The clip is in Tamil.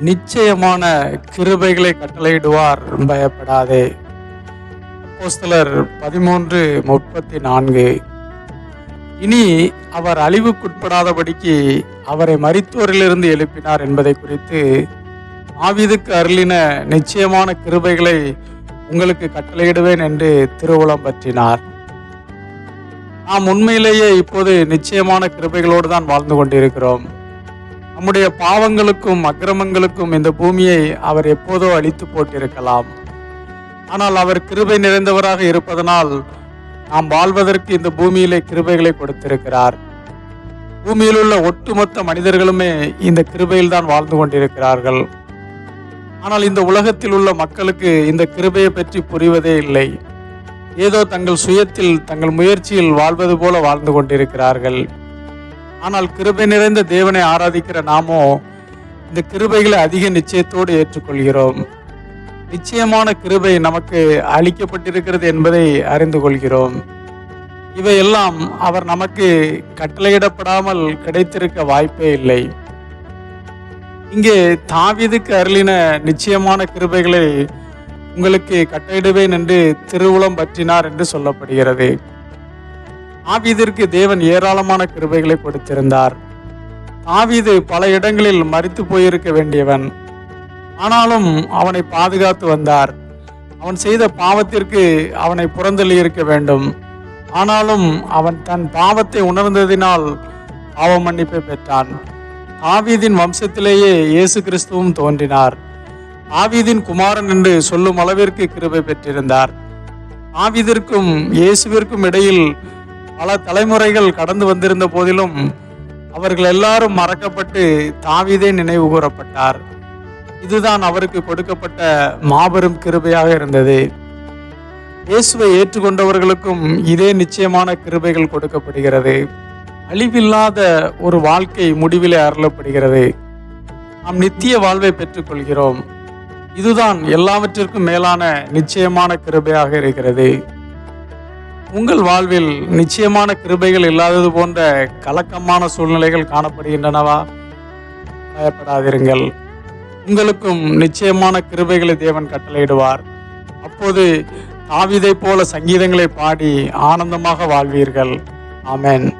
நிச்சயமான கிருபைகளை கட்டளையிடுவார் பயப்படாதே. போஸ்தலர் பதிமூன்று முப்பத்தி நான்கு. இனி அவர் அழிவுக்குட்படாதபடிக்கு அவரை மறித்தோரிலிருந்து எழுப்பினார் என்பதை குறித்து ஆவிதுக்கு அருளின நிச்சயமான கிருபைகளை உங்களுக்கு கட்டளையிடுவேன் என்று திருவுளம் பற்றினார். நாம் உண்மையிலேயே இப்போது நிச்சயமான கிருபைகளோடு தான் வாழ்ந்து கொண்டிருக்கிறோம். நம்முடைய பாவங்களுக்கும் அக்கிரமங்களுக்கும் இந்த பூமியை அவர் எப்போதோ அழித்து போட்டிருக்கலாம். ஆனால் அவர் கிருபை நிறைந்தவராக இருப்பதனால் நாம் வாழ்வதற்கு இந்த பூமியிலே கிருபைகளை கொடுத்திருக்கிறார். பூமியில் உள்ள ஒட்டுமொத்த மனிதர்களுமே இந்த கிருபையில் தான் வாழ்ந்து கொண்டிருக்கிறார்கள். ஆனால் இந்த உலகத்தில் உள்ள மக்களுக்கு இந்த கிருபையை பற்றி புரிவதே இல்லை. ஏதோ தங்கள் சுயத்தில் தங்கள் முயற்சியில் வாழ்வது போல வாழ்ந்து கொண்டிருக்கிறார்கள். ஆனால் கிருபை நிறைந்த தேவனை ஆராதிக்கிற நாமோ இந்த கிருபைகளை அதிக நிச்சயத்தோடு ஏற்றுக்கொள்கிறோம். நிச்சயமான கிருபை நமக்கு அளிக்கப்பட்டிருக்கிறது என்பதை அறிந்து கொள்கிறோம். இவையெல்லாம் அவர் நமக்கு கட்டளையிடப்படாமல் கிடைத்திருக்க வாய்ப்பே இல்லை. இங்கே தாவிதுக்கு அருளின நிச்சயமான கிருபைகளை உங்களுக்கு கட்டளையிடுவேன் என்று திருவுளம் பற்றினார் என்று சொல்லப்படுகிறது. தாவீதிற்கு தேவன் ஏராளமான கிருபைகளை கொடுத்திருந்தார். தாவீது பல இடங்களில் மறித்து போயிருக்க வேண்டியவன். ஆனாலும் அவனை பாதுகாத்து வந்தார். அவன் செய்த பாவத்திற்கு அவனை புறந்தள்ளி இருக்க வேண்டும். ஆனாலும் அவன் தன் பாவத்தை உணர்ந்ததினால் பாவ மன்னிப்பை பெற்றான். ஆவீதின் வம்சத்திலேயே இயேசு கிறிஸ்துவும் தோன்றினார். ஆவீதின் குமாரன் என்று சொல்லும் அளவிற்கு கிருபை பெற்றிருந்தார். ஆவிதிற்கும் இயேசுவிற்கும் இடையில் பல தலைமுறைகள் கடந்து வந்திருந்த போதிலும் அவர்கள் எல்லாரும் மறக்கப்பட்டு தாவீதே நினைவு கூறப்பட்டார். இதுதான் அவருக்கு கொடுக்கப்பட்ட மாபெரும் கிருபையாக இருந்தது. இயேசுவை ஏற்றுக்கொண்டவர்களுக்கும் இதே நிச்சயமான கிருபைகள் கொடுக்கப்படுகிறது. அழிவில்லாத ஒரு வாழ்க்கை முடிவிலே அருளப்படுகிறது. நாம் நித்திய வாழ்வை பெற்றுக்கொள்கிறோம். இதுதான் எல்லாவற்றிற்கும் மேலான நிச்சயமான கிருபையாக இருக்கிறது. உங்கள் வாழ்வில் நிச்சயமான கிருபைகள் இல்லாதது போன்ற கலக்கமான சூழ்நிலைகள் காணப்படுகின்றனவா? பயப்படாதிருங்கள். உங்களுக்கும் நிச்சயமான கிருபைகளை தேவன் கட்டளையிடுவார். அப்போது ஆவிதை போல சங்கீதங்களை பாடி ஆனந்தமாக வாழ்வீர்கள். ஆமென்.